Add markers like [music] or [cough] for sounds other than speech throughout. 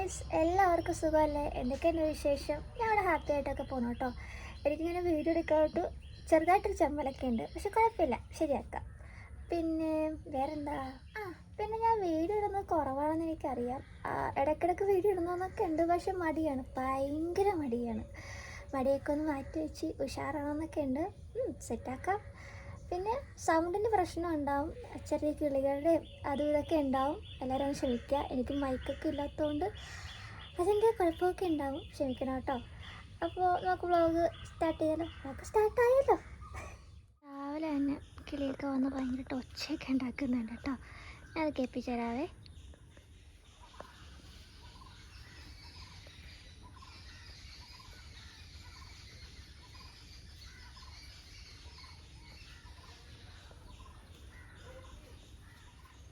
Guys എല്ലാവർക്കും സുഖമല്ലേ? എന്തൊക്കെയാണ് വിശേഷം? ഞാൻ അവിടെ ഹാപ്പി ആയിട്ടൊക്കെ പോകണം കേട്ടോ. എനിക്കിങ്ങനെ വീഡിയോ എടുക്കാനായിട്ട് ചെറുതായിട്ടൊരു ചമ്മലൊക്കെ ഉണ്ട്. പക്ഷെ കുഴപ്പമില്ല. ശരിയാക്കാം. പിന്നെ വേറെന്താ? ആ പിന്നെ ഞാൻ വീഡിയോ ഇടുന്നത് കുറവാണെന്ന് എനിക്കറിയാം. ഇടയ്ക്കിടയ്ക്ക് വീഡിയോ ഇടുന്നതെന്നൊക്കെ ഉണ്ട്. പക്ഷെ മടിയാണ്. ഭയങ്കര മടിയാണ്. മടിയൊക്കെ ഒന്ന് മാറ്റി വെച്ച് ഉഷാറാണെന്നൊക്കെ ഉണ്ട്. സെറ്റാക്കാം പിന്നെ സൗണ്ടിന്റെ പ്രശ്നം ഉണ്ടാവും. ചെറിയ കിളികളുടെയും അതും ഇതൊക്കെ ഉണ്ടാവും. എല്ലാവരും ക്ഷമിക്കുക. എനിക്ക് മൈക്കൊക്കെ ഇല്ലാത്തതുകൊണ്ട് അതിന്റെ കുഴപ്പമൊക്കെ ഉണ്ടാവും. ക്ഷമിക്കണം കേട്ടോ. അപ്പോൾ നമുക്ക് വ്ളോഗ് സ്റ്റാർട്ട് ചെയ്യാലോ? സ്റ്റാർട്ട് സ്റ്റാർട്ടായല്ലോ രാവിലെ തന്നെ കിളിയൊക്കെ വന്ന് ഭയങ്കരമായിട്ട് ഒച്ചയൊക്കെ ഉണ്ടാക്കുന്നുണ്ട് കേട്ടോ. ഞാൻ കേൾപ്പിച്ചു തരാവേ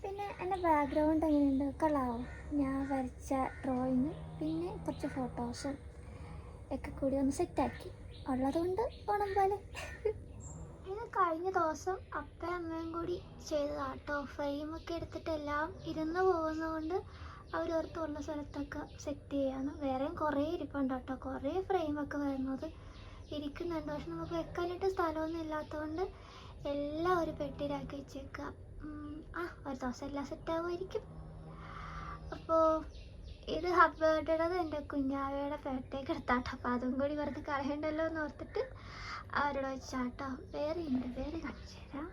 പിന്നെ എന്റെ ബാക്ക്ഗ്രൗണ്ട് എങ്ങനെയുണ്ട്? കളാവും ഞാൻ വരച്ച ഡ്രോയിങ് പിന്നെ കുറച്ച് ഫോട്ടോസും ഒക്കെ കൂടി ഒന്ന് സെറ്റാക്കി ഉള്ളതുകൊണ്ട് ഓണം പോലെ. ഇത് കഴിഞ്ഞ ദിവസം അപ്പയും അമ്മയും കൂടി ചെയ്തതാട്ടോ. ഫ്രെയിമൊക്കെ എടുത്തിട്ടെല്ലാം ഇരുന്ന് പോകുന്നതുകൊണ്ട് അവരോർത്തുള്ള സ്ഥലത്തൊക്കെ സെറ്റ് ചെയ്യാണ്. വേറെയും കുറേ ഇരിപ്പുണ്ട് കേട്ടോ കുറേ ഫ്രെയിമൊക്കെ വരുന്നത് ഇരിക്കുന്നുണ്ട്. പക്ഷെ നമുക്ക് വെക്കാനായിട്ട് സ്ഥലമൊന്നും ഇല്ലാത്തതുകൊണ്ട് എല്ലാം ഒരു പെട്ടിയിലാക്കി വെച്ചേക്കുക ആ ഒരു ദിവസം എല്ലാം സെറ്റ് ആകുമായിരിക്കും അപ്പോൾ ഇത് ഹാപ്പി ബർത്ത്ഡേടത് എന്റെ കുഞ്ഞാവയുടെ പേട്ടേക്ക് എടുത്താട്ടോ. അപ്പോൾ അതും കൂടി വെറുതെ കളയണ്ടല്ലോ എന്ന് ഓർത്തിട്ട് അവരോട് വെച്ചാട്ടോ വേറെ ഉണ്ട് വേറെ കാണിച്ചു തരാം.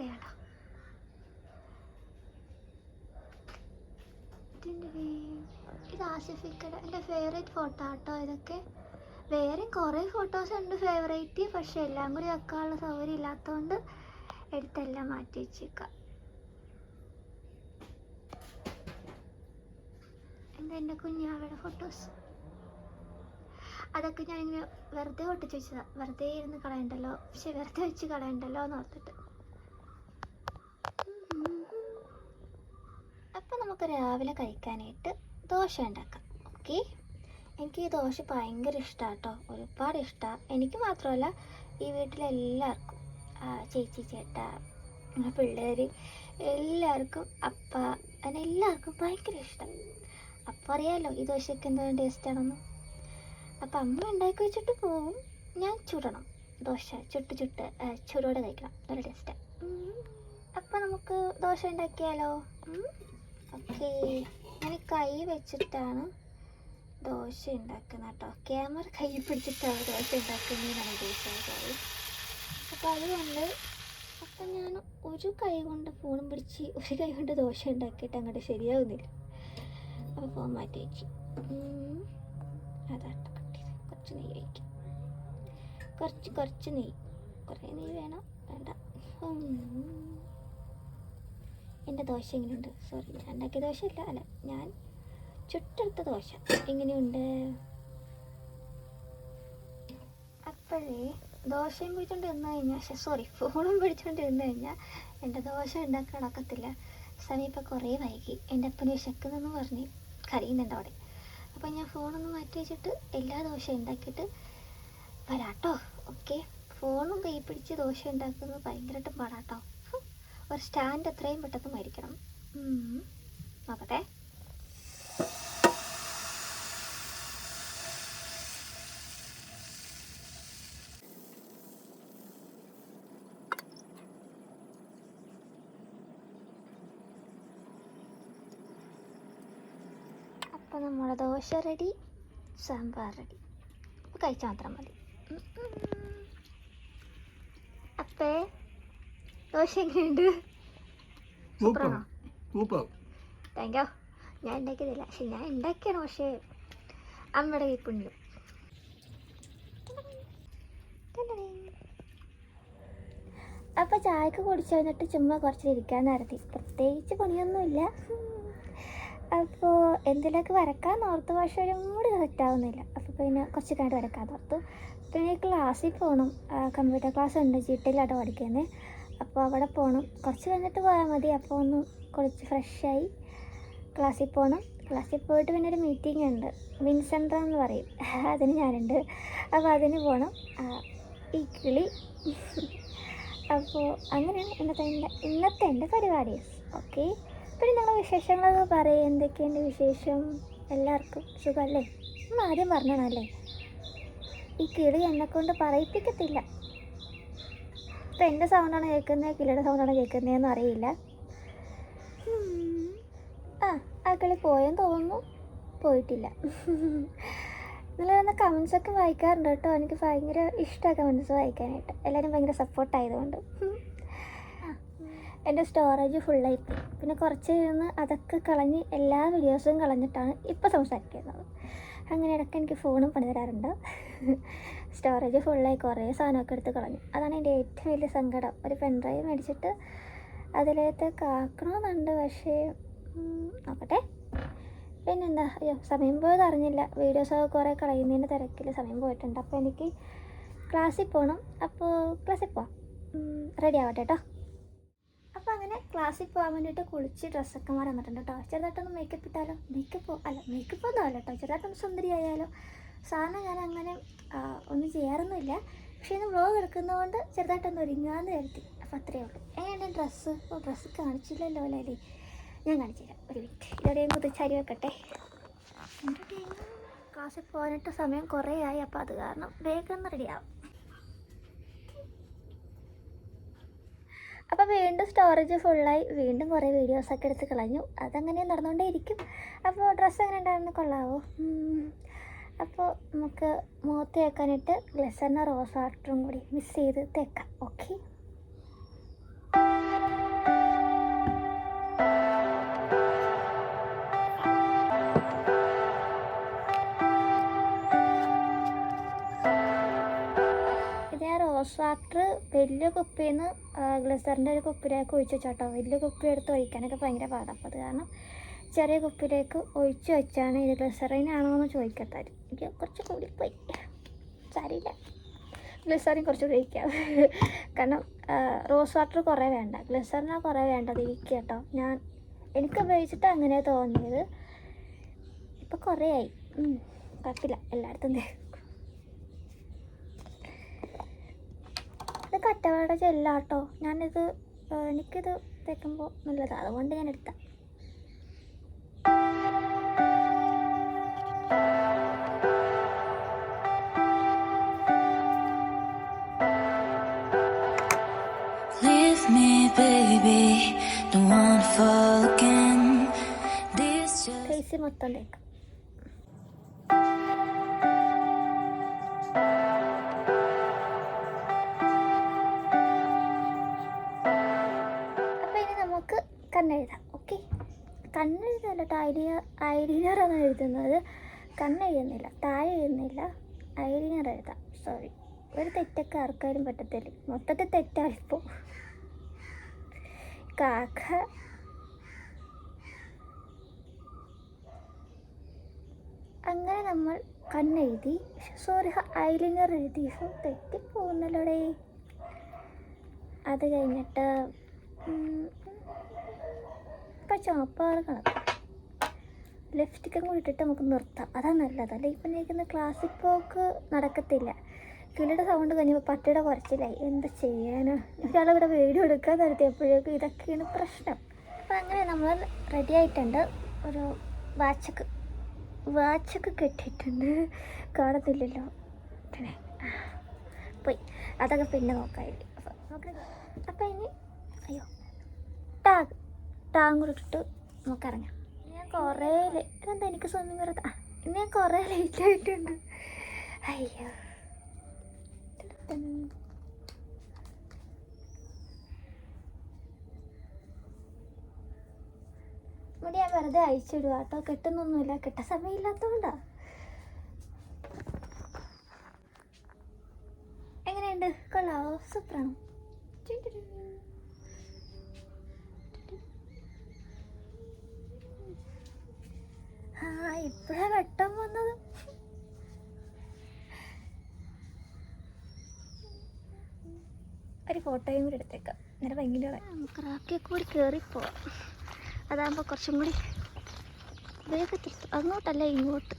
തേടാം ഇത് ആസിഫിക്കടെ എന്റെ ഫേവറേറ്റ് ഫോട്ടോ ആട്ടോ ഇതൊക്കെ. വേറെ കുറേ ഫോട്ടോസ് ഉണ്ട് ഫേവറേറ്റ് പക്ഷെ എല്ലാം കൂടി വെക്കാനുള്ള സൗകര്യം ഇല്ലാത്തതുകൊണ്ട് എടുത്തെല്ലാം മാറ്റി വെച്ചേക്കാം. എന്താ എന്റെ കുഞ്ഞാവയുടെ ഫോട്ടോസ് അതൊക്കെ ഞാനിങ്ങനെ വെറുതെ ഒട്ടിച്ച് വെച്ചതാ. വെറുതെ ഇരുന്ന് കളയണ്ടല്ലോ. പക്ഷെ വെറുതെ വെച്ച് കളയണ്ടല്ലോ എന്ന് ഓർത്തിട്ട്. അപ്പം നമുക്ക് രാവിലെ കഴിക്കാനായിട്ട് ദോശ ഉണ്ടാക്കാം. ഓക്കെ? എനിക്ക് ഈ ദോശ ഭയങ്കര ഇഷ്ടമാണ് കേട്ടോ ഒരുപാട് ഇഷ്ടമാണ് എനിക്ക് മാത്രമല്ല ഈ വീട്ടിലെ എല്ലാവർക്കും ആ, ചേച്ചി ചേട്ട പിള്ളേർ എല്ലാവർക്കും അപ്പ അങ്ങനെ എല്ലാവർക്കും ഭയങ്കര ഇഷ്ടം. അപ്പം അറിയാമല്ലോ ഈ ദോശയ്ക്ക് എന്തോരം ടേസ്റ്റ് ആണെന്ന്. അപ്പം അമ്മ ഉണ്ടാക്കി വെച്ചിട്ട് പോവും. ഞാൻ ചുടണം. ദോശ ചുട്ട് ചുട്ട് ചുരോടെ കഴിക്കണം. നല്ല ടേസ്റ്റ് അപ്പം നമുക്ക് ദോശ ഉണ്ടാക്കിയാലോ? ഓക്കെ. ഞാൻ കൈ വെച്ചിട്ടാണ് ദോശ ഉണ്ടാക്കുന്നത് കേട്ടോ. ക്യാമറ കൈ പിടിച്ചിട്ടാണ് ദോശ ഉണ്ടാക്കുന്നതെന്നാണ് ഉദ്ദേശിച്ചത്. അപ്പോൾ അതുകൊണ്ട് അപ്പം ഞാൻ ഒരു കൈ കൊണ്ട് ഫോണും പിടിച്ച് ഒരു കൈ കൊണ്ട് ദോശ ഉണ്ടാക്കിയിട്ട് അങ്ങോട്ട് ശരിയാവുന്നില്ല. അപ്പോൾ ഫോൺ മാറ്റി വെച്ചു ഉം. അതാട്ടോ കുറച്ച് നെയ്യ് ഒഴിക്കാം കുറച്ച് കുറച്ച് നെയ്യ്. കുറേ നെയ്യ് വേണം. വേണ്ട. എന്റെ ദോശ എങ്ങനെയുണ്ട് സോറി ഞാൻ ഉണ്ടാക്കിയ ദോശ അല്ല ഞാൻ ചുട്ടെടുത്ത ദോശ. എങ്ങനെയുണ്ട്? അപ്പോഴേ ദോശയും പിടിച്ചോണ്ട് ഇരുന്ന് കഴിഞ്ഞാൽ സോറി ഫോണും പിടിച്ചോണ്ട് ഇരുന്ന് കഴിഞ്ഞാൽ എന്റെ ദോശ ഉണ്ടാക്കാൻ സമയം ഇപ്പം കുറേ വൈകി. എന്റെ അപ്പന് വിശക്കുന്നെന്ന് പറഞ്ഞ് കരയുന്നുണ്ട് അവിടെ. അപ്പം ഞാൻ ഫോണൊന്ന് മാറ്റി വെച്ചിട്ട് എല്ലാ ദോശ ഉണ്ടാക്കിയിട്ട് വരാട്ടോ. ഓക്കെ ഫോണും കൈ പിടിച്ച് ദോശ ഉണ്ടാക്കുന്നത് ഭയങ്കരമായിട്ടും പാടാട്ടോ. ഒരു സ്റ്റാൻഡ് എത്രയും പെട്ടെന്ന് മേടിക്കണം. നോക്കട്ടെ. അപ്പോൾ നമ്മുടെ ദോശ റെഡി സാമ്പാർ റെഡി അപ്പോൾ കഴിച്ചാൽ മാത്രം മതി. അപ്പേ ദോശ എങ്ങനെയുണ്ട്? സൂപ്പറാണോ? താങ്ക് യു ഞാൻ ഉണ്ടാക്കിയതില്ല. പക്ഷെ ഞാൻ ഉണ്ടാക്കിയാണ് പക്ഷേ അമ്മയുടെ കൈപ്പുണ്യം അപ്പോൾ ചായക്ക് കുടിച്ചു കഴിഞ്ഞിട്ട് ചുമ്മാ കുറച്ച് ഇരിക്കാൻ നടത്തി പ്രത്യേകിച്ച് പണിയൊന്നുമില്ല. അപ്പോൾ എന്തെങ്കിലുമൊക്കെ വരക്കാൻ ഓർത്തു പക്ഷെ ഒരു സെറ്റാവുന്നില്ല. അപ്പോൾ പിന്നെ കുറച്ച് കണ്ട് വരക്കാൻ ഓർത്തു. പിന്നെ ക്ലാസ്സിൽ പോകണം കമ്പ്യൂട്ടർ ക്ലാസ് ഉണ്ട്. ജിട്ടിലാട്ടോ പഠിക്കുന്നത് അപ്പോൾ അവിടെ പോകണം കുറച്ച് കഴിഞ്ഞിട്ട് പോയാൽ മതി. അപ്പോൾ ഒന്ന് കുളിച്ച് ഫ്രഷായി ക്ലാസ്സിൽ പോകണം ക്ലാസ്സിൽ പോയിട്ട് പിന്നെ ഒരു മീറ്റിംഗ് ഉണ്ട്. വിൻസെന്റർ എന്ന് പറയും. [laughs] അതിന് ഞാനുണ്ട്. അപ്പോൾ അതിന് പോകണം ഈ കിളി. [laughs] അപ്പോൾ അങ്ങനെയാണ് ഇന്നത്തെ ഇന്നത്തെ എന്റെ പരിപാടി. ഓക്കെ പിന്നെ നിങ്ങളുടെ വിശേഷങ്ങളൊക്കെ പറയും. എന്തൊക്കെയുണ്ട് വിശേഷം? എല്ലാവർക്കും സുഖമല്ലേ? നമ്മൾ ആദ്യം പറഞ്ഞണല്ലേ ഈ കിളി എന്നെക്കൊണ്ട് പറയിപ്പിക്കത്തില്ല. ഇപ്പം എന്റെ സൗണ്ടാണ് കേൾക്കുന്നത് കിളിയുടെ സൗണ്ടാണ് കേൾക്കുന്നതെന്ന് അറിയില്ല. ആ ആ കിളി പോയെന്ന് തോന്നുന്നു. പോയിട്ടില്ല. നിങ്ങൾ കമൻസൊക്കെ വായിക്കാറുണ്ട് കേട്ടോ. എനിക്ക് ഭയങ്കര ഇഷ്ടമാണ് കമൻസ് വായിക്കാനായിട്ട്. എല്ലാവരും ഭയങ്കര സപ്പോർട്ടായതുകൊണ്ട് എന്റെ സ്റ്റോറേജ് ഫുള്ളായിപ്പോയി പിന്നെ കുറച്ച് നിന്ന് അതൊക്കെ കളഞ്ഞ് എല്ലാ വീഡിയോസും കളഞ്ഞിട്ടാണ് ഇപ്പോൾ സംസാരിക്കുന്നത്. അങ്ങനെ ഇടയ്ക്ക് എനിക്ക് ഫോണും പണി തരാറുണ്ട്. [laughs] സ്റ്റോറേജ് ഫുള്ളായി കുറേ സാധനമൊക്കെ എടുത്ത് കളഞ്ഞു. അതാണ് എന്റെ ഏറ്റവും വലിയ സങ്കടം. ഒരു പെൻഡ്രൈവ് മേടിച്ചിട്ട് അതിലേക്ക് ആക്കണമെന്നുണ്ട് പക്ഷേ നോക്കട്ടെ. പിന്നെന്താ? അയ്യോ സമയം പോയത് അറിഞ്ഞില്ല. വീഡിയോസൊക്കെ കുറേ കളയുന്നതിന്റെ തിരക്കിൽ സമയം പോയിട്ടുണ്ട്. അപ്പോൾ എനിക്ക് ക്ലാസ്സിൽ പോകണം അപ്പോൾ ക്ലാസ്സിൽ പോവാം. റെഡി ആവട്ടെ കേട്ടോ ക്ലാസ്സിൽ പോകാൻ വേണ്ടിയിട്ട് കുളിച്ച് ഡ്രസ്സൊക്കെ മാറി വന്നിട്ടുണ്ട് കേട്ടോ ചെറുതായിട്ടൊന്ന് മേക്കപ്പ് ഇട്ടാലോ? മേക്കപ്പ് അല്ല മേക്കപ്പ് ഒന്നും അല്ല കേട്ടോ ചെറുതായിട്ടൊന്ന് സുന്ദരി ആയാലോ? സാറിന് ഞാൻ അങ്ങനെ ഒന്നും ചെയ്യാറൊന്നുമില്ല. പക്ഷേ ഇന്ന് വ്ലോഗ് എടുക്കുന്നതുകൊണ്ട് ചെറുതായിട്ടൊന്ന് ഒരുങ്ങാന്ന് കരുതി. അപ്പോൾ അത്രയേ ഉള്ളൂ. എങ്ങനെയാണ് ഡ്രസ്സ് ഓ ഡ്രസ്സ് കാണിച്ചില്ലല്ലോ അല്ലേ? ഞാൻ കാണിച്ചില്ല ഒരു മിനിറ്റ് ഇതോടെയും കുതിച്ചരി വെക്കട്ടെ. ക്ലാസ്സിൽ പോകാനായിട്ട് സമയം കുറേ ആയി അപ്പോൾ അത് കാരണം വേഗം ഒന്ന് റെഡിയാവും അപ്പോൾ വീണ്ടും സ്റ്റോറേജ് ഫുള്ളായി വീണ്ടും കുറേ വീഡിയോസൊക്കെ എടുത്ത് കളഞ്ഞു. അതങ്ങനെ നടന്നുകൊണ്ടേ ഇരിക്കും അപ്പോൾ ഡ്രസ്സ് എങ്ങനെ ഉണ്ടായിരുന്നു? കൊള്ളാവോ? അപ്പോൾ നമുക്ക് മുഖത്ത് തേക്കാനായിട്ട് ഗ്ലസറിന റോസ് വാട്ടറും കൂടി മിക്സ് ചെയ്ത് തേക്കാം. ഓക്കെ വാട്ടർ വലിയ കുപ്പിയിൽ നിന്ന് ഗ്ലിസറിന്റെ ഒരു കുപ്പിയിലേക്ക് ഒഴിച്ച് വെച്ചാട്ടോ. വലിയ കുപ്പി എടുത്ത് ഒഴിക്കാനൊക്കെ ഭയങ്കര പാടാണ് അപ്പോൾ അത് കാരണം ചെറിയ കുപ്പിയിലേക്ക് ഒഴിച്ച് വെച്ചാണ് ഇത് ഗ്ലിസറിനാണോ എന്ന് ചോദിക്കത്താര് എനിക്ക് കുറച്ച് കൂടിപ്പോയി സാരിയില്ല. ഗ്ലിസറിൻ കുറച്ച് ഒഴിക്കാം. [laughs] കാരണം റോസ് വാട്ടർ കുറേ വേണ്ട. ഗ്ലിസറിനാണ് കുറേ വേണ്ടത് ഇരിക്കുക കേട്ടോ. ഞാൻ എനിക്ക് ഉപയോഗിച്ചിട്ട് അങ്ങനെ തോന്നിയത്. ഇപ്പോൾ കുറേ ആയി കുഴപ്പമില്ല. എല്ലായിടത്തും ഇത് കറ്റവാട ചെല്ലാട്ടോ. ഞാനിത് എനിക്കിത് തേക്കുമ്പോൾ നല്ലതാണ് അതുകൊണ്ട് ഞാൻ എടുത്ത. ഫേസ് മൊത്തം തേക്കാം. കണ്ണെഴുതാം. ഓക്കെ കണ്ണെഴുതല്ല കേട്ടോ ഐഡിയ ഐഡിനറാണ് എഴുതുന്നത്. കണ്ണെഴുതുന്നില്ല താഴെ എഴുതുന്നില്ല ഐഡിനർ എഴുതാം. സോറി ഒരു തെറ്റൊക്കെ ആർക്കാരും പറ്റത്തില്ല. മൊത്തത്തിൽ തെറ്റായിപ്പോൾ കാക്ക. അങ്ങനെ നമ്മൾ കണ്ണെഴുതി. സോറി ഐലിനർ എഴുതി. സോ തെറ്റിപ്പോകുന്നല്ലോടേ. അത് കഴിഞ്ഞിട്ട് ഇപ്പം ചുമപ്പാറ് കണക്ക്. ലിപ്സ്റ്റിക്കും കൂടി ഇട്ടിട്ട് നമുക്ക് നിർത്താം. അതാണ് നല്ലത്. അല്ലെ? ഇപ്പം നിൽക്കുന്ന ക്ലാസിക് പോക്ക് നടക്കത്തില്ല. കിളിയുടെ സൗണ്ട് കഴിഞ്ഞപ്പോൾ പട്ടിയുടെ കുറച്ചിലായി. എന്താ ചെയ്യാനാ? ഒരാളിവിടെ വീഡിയോ എടുക്കാൻ നിർത്തിയപ്പോഴേക്കും ഇതൊക്കെയാണ് പ്രശ്നം. അപ്പം അങ്ങനെ നമ്മൾ റെഡി ആയിട്ടുണ്ട്. ഒരു വാച്ചക്ക് വാച്ചൊക്കെ കെട്ടിയിട്ടുണ്ട്. കാണത്തില്ലല്ലോ. പോയി. അതൊക്കെ പിന്നെ നോക്കാമായിരിക്കും അപ്പം ഇനി അയ്യോ. ടാഗ് ടാഗ് കൂടെ നമുക്ക് ഇറങ്ങാം ഞാൻ കുറേ എന്താ എനിക്ക് സ്വിമ്മിങ് വരത്ത ഇന്ന് ഞാൻ കുറേ ലേറ്റ് ആയിട്ടുണ്ട്. അയ്യോ. മുടി ഞാൻ വെറുതെ അയച്ചിടുക കേട്ടോ. കെട്ടുന്നൊന്നുമില്ല. കെട്ട സമയമില്ലാത്തതുകൊണ്ടാ എങ്ങനെയുണ്ട്? കൊള്ളാവോ? സൂപ്പറാണോ? ആ ഇപ്പഴാ വെട്ടം വന്നത്. ഒരു ഫോട്ടോയും കൂടി എടുത്തേക്കാം. നേരെ ഭയങ്കര നമുക്ക് റാക്കിയെ കൂടി കയറിപ്പോവാം അതാകുമ്പോൾ കുറച്ചും കൂടി വേഗത്തിലെത്തും അങ്ങോട്ടല്ല ഇങ്ങോട്ട്.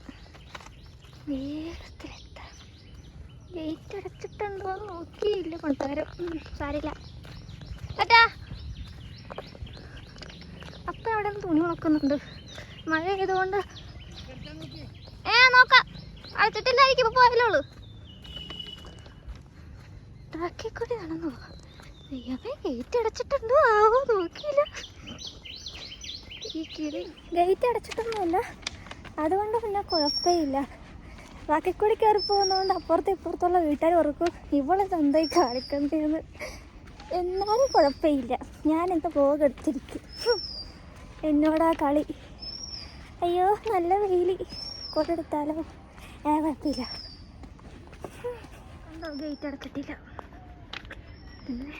വേഗത്തിലെത്താം ഗേറ്റ് അടച്ചിട്ടുണ്ടോ നോക്കിയില്ല കൊണ്ടുവരും സാരില്ല അറ്റാ അപ്പം അവിടെ നിന്ന് തുണി ഉണക്കുന്നുണ്ട്. മഴ ആയതുകൊണ്ട് ഏ നോക്കാം. അടച്ചിട്ടില്ലായിരിക്കും ഇപ്പൊ പോയാലോളൂ ട്രക്കിൽ കൂടി നടന്നു? ദൈവമേ ഗേറ്റ് അടച്ചിട്ടുണ്ടോ ആവോ? നോക്കിയില്ല. ഈ കിളി ഗേറ്റ് അടച്ചിട്ടൊന്നുമല്ല അതുകൊണ്ട് പിന്നെ കുഴപ്പമില്ല. ട്രക്കിൽ കൂടി കയറി പോകുന്നതുകൊണ്ട് അപ്പുറത്തെ ഇപ്പുറത്തുള്ള വീട്ടുകാർ ഓർക്കും ഇവളെ സ്വന്തമായി കാണിക്കണ്ടെന്ന് എന്നാലും കുഴപ്പമില്ല. ഞാൻ എന്താ പോക എടുത്തിരിക്കും എന്നോടാ കളി? അയ്യോ നല്ല വെയിൽ കൊണ്ടെടുത്താലോ? ഏ കുഴപ്പമില്ല. ഗേറ്റ് അടക്കത്തില്ല പിന്നെ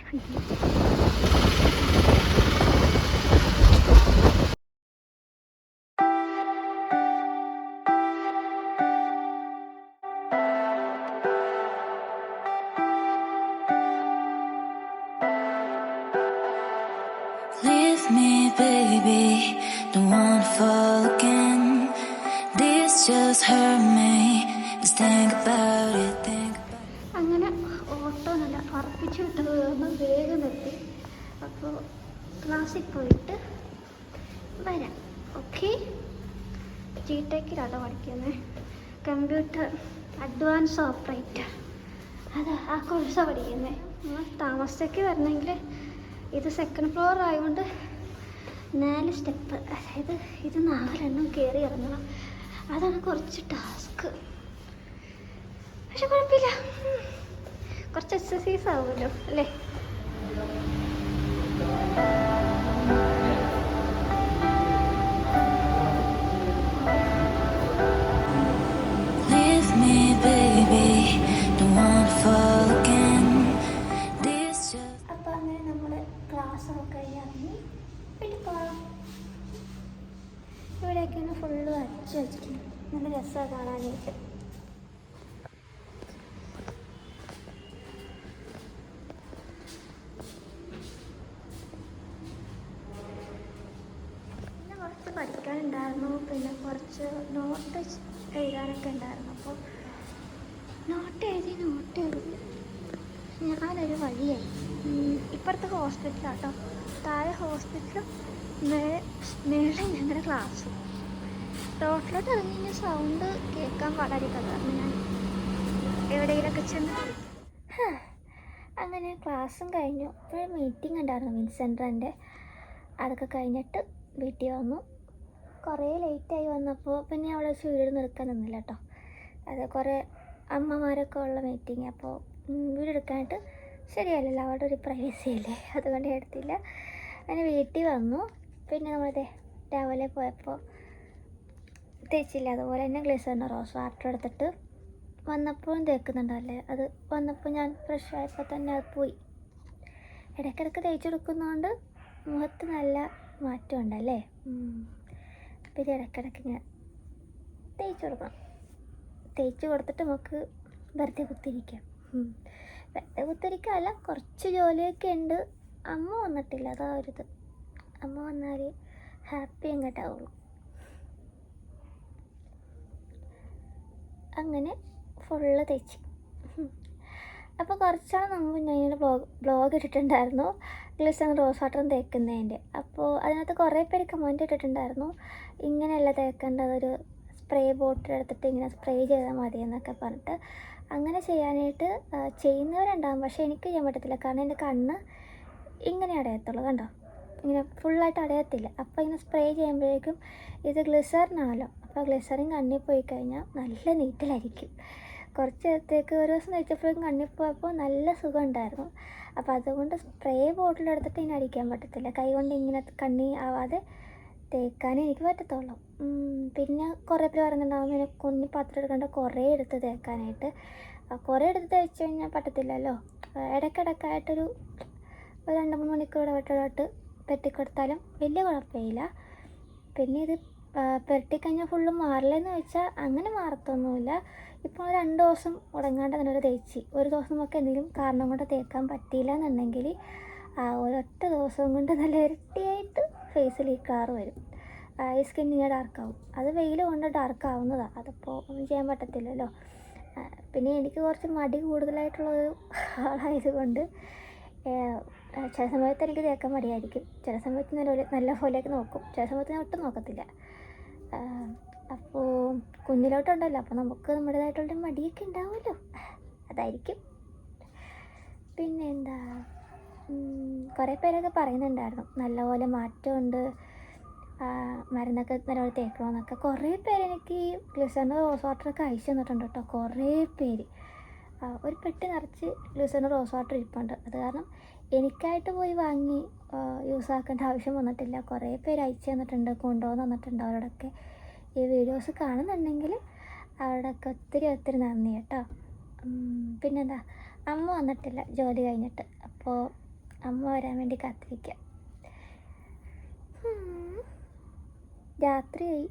ജി ടെക്കിലാണ് പഠിക്കുന്നത് കമ്പ്യൂട്ടർ അഡ്വാൻസ് ഓപ്പറേറ്റർ. അത് ആ കോഴ്സാണ് പഠിക്കുന്നത് താമസത്തേക്ക് വരണമെങ്കിൽ ഇത് സെക്കൻഡ് ഫ്ലോർ ആയതുകൊണ്ട് നാല് സ്റ്റെപ്പ് അതായത് ഇത് നാലെണ്ണം കയറി ഇറങ്ങണം. അതാണ് കുറച്ച് ടാസ്ക് പക്ഷെ കുഴപ്പമില്ല. കുറച്ച് എക്സസൈസ് ആവുമല്ലോ അല്ലേ? വീട്ടിൽ പോകാം ഇവിടെയൊക്കെയാണ് ഫുള്ള് വരച്ച് വെച്ചിട്ടുണ്ട് നല്ല രസമാണ് കാണാനായിട്ട്. പഠിക്കാനുണ്ടായിരുന്നു. പിന്നെ കുറച്ച് നോട്ട് എഴുതാനൊക്കെ ഉണ്ടായിരുന്നു. അപ്പോൾ നോട്ട് എഴുതി നോട്ട് എഴുതി. ഞാനൊരു വഴിയായി. ഇപ്പുറത്തെ ഹോസ്പിറ്റലാട്ടോ. താഴെ ഹോസ്പിറ്റലും മേലെ മേളിൽ ഞങ്ങളുടെ ക്ലാസ്സും റോട്ടിലോട്ട് ഇറങ്ങി സൗണ്ട് കേൾക്കാൻ വളരെ കാരണം ഞാൻ എവിടെയെങ്കിലൊക്കെ ചെന്ന്. അങ്ങനെ ക്ലാസ്സും കഴിഞ്ഞു. ഒരു മീറ്റിംഗ് ഉണ്ടായിരുന്നു വിൻസെൻട്രന്റെ. അതൊക്കെ കഴിഞ്ഞിട്ട് വീട്ടിൽ വന്നു. കുറേ ലേറ്റായി വന്നപ്പോൾ പിന്നെ അവിടെ വെച്ച് വീട് നിൽക്കാൻ നിന്നില്ല കേട്ടോ അത് കുറേ അമ്മമാരൊക്കെ ഉള്ള മീറ്റിംഗ് അപ്പോൾ വീട് എടുക്കാനായിട്ട് ശരിയല്ലല്ലോ അവിടെ ഒരു പ്രൈവസി അല്ലേ? അതുകൊണ്ട് എടുത്തില്ല. അങ്ങനെ വീട്ടിൽ വന്നു. പിന്നെ നമ്മളത് രാവിലെ പോയപ്പോൾ തേച്ചില്ല. അതുപോലെ തന്നെ ഗ്ലിസറിന്റെ റോസ് വാട്ടർ എടുത്തിട്ട് വന്നപ്പോഴും തേക്കുന്നുണ്ടല്ലേ? അത് വന്നപ്പോൾ ഞാൻ ഫ്രഷ് ആയപ്പോൾ തന്നെ അത് പോയി. ഇടയ്ക്കിടയ്ക്ക് തേച്ച് കൊടുക്കുന്നതുകൊണ്ട് മുഖത്ത് നല്ല മാറ്റം ഉണ്ടല്ലേ ഇത് ഇടയ്ക്കിടയ്ക്ക് ഇങ്ങനെ തേച്ച് കൊടുക്കണം. തേച്ച് കൊടുത്തിട്ട് നമുക്ക് വെറുതെ കുത്തിരിക്കാം ഉം. വെറുതെ കുത്തിരിക്കാമല്ല കുറച്ച് ജോലിയൊക്കെ ഉണ്ട്. അമ്മ വന്നിട്ടില്ല. അതാ ഒരു ഇത്. അമ്മ വന്നാൽ ഹാപ്പി എങ്ങോട്ടാവുള്ളൂ. അങ്ങനെ ഫുള്ള് തേച്ച്. അപ്പോൾ കുറച്ചാൾ നമ്മൾ ഞാൻ ബ്ലോഗ് ബ്ലോഗ് ഇട്ടിട്ടുണ്ടായിരുന്നു. ഗ്ലിസൺ റോസ് വാട്ടറും തേക്കുന്നതിന്റെ. അപ്പോൾ അതിനകത്ത് കുറേ പേര് കമന്റ് ഇട്ടിട്ടുണ്ടായിരുന്നു. ഇങ്ങനെയല്ല തേക്കേണ്ടത്. ഒരു സ്പ്രേ ബോട്ടിൽ എടുത്തിട്ട് ഇങ്ങനെ സ്പ്രേ ചെയ്താൽ മതി എന്നൊക്കെ പറഞ്ഞിട്ട് അങ്ങനെ ചെയ്യാനായിട്ട് ചെയ്യുന്നവരുണ്ടാകും പക്ഷേ എനിക്ക് ചെയ്യാൻ പറ്റത്തില്ല. കാരണം എന്റെ കണ്ണ് ഇങ്ങനെ അടയത്തുള്ളൂ. കണ്ടോ? ഇങ്ങനെ ഫുള്ളായിട്ട് അടയത്തില്ല. അപ്പോൾ ഇങ്ങനെ സ്പ്രേ ചെയ്യുമ്പോഴേക്കും ഇത് ഗ്ലിസറിനാണല്ലോ. അപ്പോൾ ഗ്ലിസറിൻ കണ്ണിൽ പോയി കഴിഞ്ഞാൽ നല്ല നീറ്റിലായിരിക്കും. കുറച്ച് നേരത്തേക്ക് ഒരു ദിവസം കഴിച്ചപ്പോഴേക്കും കണ്ണിൽ പോയപ്പോൾ നല്ല സുഖം ഉണ്ടായിരുന്നു അപ്പോൾ അതുകൊണ്ട് സ്പ്രേ ബോട്ടിൽ എടുത്തിട്ട് ഇങ്ങനെ അടിക്കാൻ പറ്റത്തില്ല. കൈ കൊണ്ട് ഇങ്ങനെ കണ്ണി ആവാതെ തേക്കാനേ എനിക്ക് പറ്റത്തുള്ളൂ. പിന്നെ കുറേ പേര് പറയുന്നുണ്ടാവും ഇങ്ങനെ കുഞ്ഞു പാത്രം എടുക്കേണ്ട കുറേ എടുത്ത് തേക്കാനായിട്ട്. കുറേ എടുത്ത് തേച്ച് കഴിഞ്ഞാൽ പറ്റത്തില്ലല്ലോ. ഇടയ്ക്കിടയ്ക്കായിട്ടൊരു ഒരു രണ്ട് മൂന്ന് മണിക്കൂർ ഇടവിട്ടിടവിട്ട് പെട്ടിക്കൊടുത്താലും വലിയ കുഴപ്പമില്ല. പിന്നെ ഇത് പുരട്ടിക്കഴിഞ്ഞാൽ ഫുള്ള് മാറില്ലെന്ന് വെച്ചാൽ അങ്ങനെ മാറത്തൊന്നുമില്ല. ഇപ്പോൾ രണ്ട് ദിവസം ഉടങ്ങാണ്ട് തന്നെ ഒരു തേച്ച്. ഒരു ദിവസം നമുക്ക് എന്തെങ്കിലും കാരണം കൊണ്ട് തേക്കാൻ പറ്റിയില്ല എന്നുണ്ടെങ്കിൽ ആ ഒരൊറ്റ ദിവസം കൊണ്ട് നല്ല ഇരട്ടിയായിട്ട് ഫേസിൽ ഈ കളർ വരും. ഈ ഇങ്ങനെ ഡാർക്കാവും അത് വെയിൽ കൊണ്ട് ഡാർക്ക് ആവുന്നതാണ് അതിപ്പോൾ ഒന്നും ചെയ്യാൻ പറ്റത്തില്ലല്ലോ. പിന്നെ എനിക്ക് കുറച്ച് മടി കൂടുതലായിട്ടുള്ളൊരു ആളായതുകൊണ്ട് ചില സമയത്ത് എനിക്ക് തേക്കാൻ മടിയായിരിക്കും. ചില സമയത്ത് നല്ല നല്ല പോലെയൊക്കെ നോക്കും. ചില സമയത്ത് ഞാൻ ഒട്ടും നോക്കത്തില്ല. അപ്പോൾ കുഞ്ഞിലോട്ടുണ്ടല്ലോ. അപ്പോൾ നമുക്ക് നമ്മുടേതായിട്ടുള്ള മടിയൊക്കെ ഉണ്ടാവുമല്ലോ. അതായിരിക്കും. പിന്നെ എന്താ കുറേ പേരൊക്കെ പറയുന്നുണ്ടായിരുന്നു. നല്ലപോലെ മാറ്റമുണ്ട്. മരുന്നൊക്കെ നല്ലപോലെ തേക്കണമെന്നൊക്കെ കുറേ പേര് എനിക്ക് ഗ്ലിസറിന്റെ റോസ് വാട്ടറൊക്കെ അയച്ചു തന്നിട്ടുണ്ട് കേട്ടോ. കുറേ പേര്. ഒരു പെട്ടി നിറച്ച് ഗ്ലിസറിന്റെ റോസ് വാട്ടർ ഇരിപ്പുണ്ട്. അത് കാരണം എനിക്കായിട്ട് പോയി വാങ്ങി യൂസ് ആക്കേണ്ട ആവശ്യം വന്നിട്ടില്ല. കുറേ പേര് അയച്ചു തന്നിട്ടുണ്ട് കൊണ്ടുവന്ന് തന്നിട്ടുണ്ട് അവരോടൊക്കെ. ഈ വീഡിയോസ് കാണുന്നുണ്ടെങ്കിൽ അവരോടൊക്കെ ഒത്തിരി ഒത്തിരി നന്ദി കേട്ടോ. പിന്നെന്താ? അമ്മ വന്നിട്ടില്ല ജോലി കഴിഞ്ഞിട്ട്. അപ്പോൾ അമ്മ വരാൻ വേണ്ടി കാത്തിരിക്കാം. രാത്രിയായി.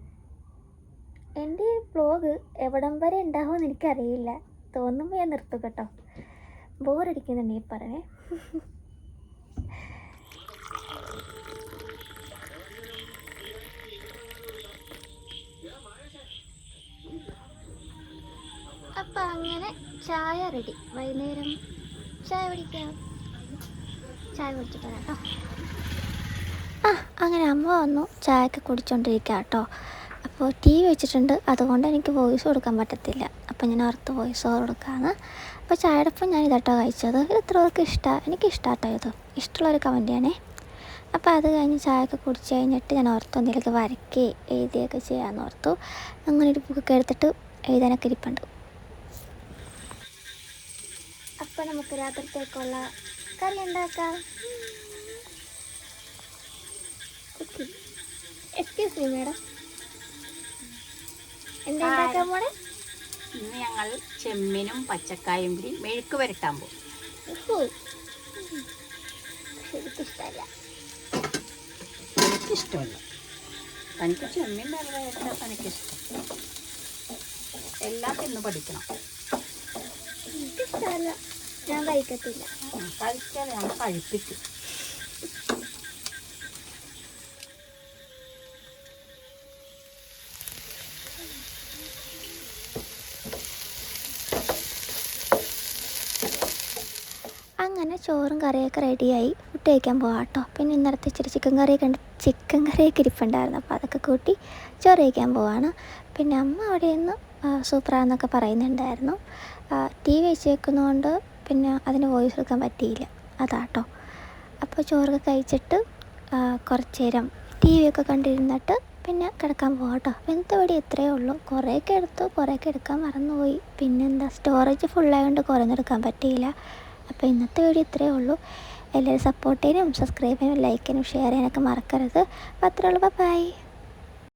എന്റെ ഈ വ്ലോഗ് എവിടം വരെ ഉണ്ടാവുമെന്ന് എനിക്കറിയില്ല. തോന്നുമ്പോൾ ഞാൻ നിർത്തും കേട്ടോ. ബോറടിക്കുന്നുണ്ട് ഈ പറഞ്ഞേ. അപ്പം അങ്ങനെ ചായ റെഡി. വൈകുന്നേരം ചായ കുടിക്കാം. ചായ കുടിച്ചിട്ട് കേട്ടോ ആ അങ്ങനെ അമ്മ വന്നു. ചായയൊക്കെ കുടിച്ചോണ്ടിരിക്കുക കേട്ടോ അപ്പോൾ ടി വി വെച്ചിട്ടുണ്ട്. അതുകൊണ്ട് എനിക്ക് വോയിസ് കൊടുക്കാൻ പറ്റത്തില്ല. അപ്പോൾ ഞാൻ ഓർത്ത് വോയിസ് ഓവർ അപ്പോൾ ചായയുടെ ഒപ്പം ഞാൻ ഇതാട്ടോ കഴിച്ചത്. ഇത് എത്ര പേർക്ക് ഇഷ്ടമാണ് എനിക്ക് ഇഷ്ടമാട്ടോ ഇത്. ഇഷ്ടമുള്ളൊരു കമന്റ് ചെയ്യണേ അപ്പോൾ അത് കഴിഞ്ഞ് ചായയൊക്കെ കുടിച്ച് കഴിഞ്ഞിട്ട് ഞാൻ ഓർത്തു എന്തെങ്കിലുമൊക്കെ വരയ്ക്കുകയും എഴുതിയൊക്കെ ചെയ്യാമെന്ന് ഓർത്തു. അങ്ങനെ ഒരു ബുക്കൊക്കെ എടുത്തിട്ട് എഴുതാനൊക്കെ ഇരിപ്പുണ്ട്. അപ്പോൾ നമുക്ക് രാത്രിത്തേക്കുള്ള കറി ഉണ്ടാക്കാം. എക്സ്ക്യൂസ് മീ മാഡം എന്താ ഉണ്ടാക്കാൻ പോണേ? ഇന്ന് ഞങ്ങൾ ചെമ്മീനും പച്ചക്കായും കൂടി മെഴുക്ക് വരട്ടാൻ പോകും ഇഷ്ടമല്ല എനിക്കിഷ്ടമല്ല. തനിക്ക് ചെമ്മീൻ വരട്ടാൻ തനിക്കിഷ്ടം എല്ലാം തിന്ന് പഠിക്കണം. എനിക്കിഷ്ടമല്ല ഞാൻ കഴിക്കത്തില്ല. കഴിപ്പിക്കും. അങ്ങനെ ചോറും കറിയൊക്കെ റെഡിയായി ഫുഡ് കഴിക്കാൻ പോവാം കേട്ടോ പിന്നെ ഇന്നലത്തെ ഇച്ചിരി ചിക്കൻ കറിയൊക്കെ ഉണ്ട്. ചിക്കൻ കറിയൊക്കെ ഇരിപ്പുണ്ടായിരുന്നു. അപ്പോൾ അതൊക്കെ കൂട്ടി ചോറ് കഴിക്കാൻ പോവാണ്. പിന്നെ അമ്മ അവിടെ നിന്ന് സൂപ്പറാന്നൊക്കെ പറയുന്നുണ്ടായിരുന്നു. ടി വി വെച്ച് വെക്കുന്നതുകൊണ്ട് പിന്നെ അതിന് വോയിസ് എടുക്കാൻ പറ്റിയില്ല. അതാട്ടോ. അപ്പോൾ ചോറൊക്കെ കഴിച്ചിട്ട് കുറച്ച് നേരം ടി വി ഒക്കെ കണ്ടിരുന്നിട്ട് പിന്നെ കിടക്കാൻ പോകാം കേട്ടോ പടി ഇത്രയേ ഉള്ളൂ. കുറേയൊക്കെ എടുത്തു കുറേയൊക്കെ എടുക്കാൻ മറന്നുപോയി. പിന്നെന്താ സ്റ്റോറേജ് ഫുള്ളായതുകൊണ്ട് കുറേയൊന്നും എടുക്കാൻ പറ്റിയില്ല. അപ്പോൾ ഇന്നത്തെ വീഡിയോ ഇത്രയേ ഉള്ളൂ. എല്ലാവരും സപ്പോർട്ട് ചെയ്യാനും സബ്സ്ക്രൈബ് ചെയ്യാനും ലൈക്ക് ചെയ്യാനും ഷെയർ ചെയ്യാനൊക്കെ മറക്കരുത്. അപ്പോൾ അത്രയുള്ളൂ ബൈ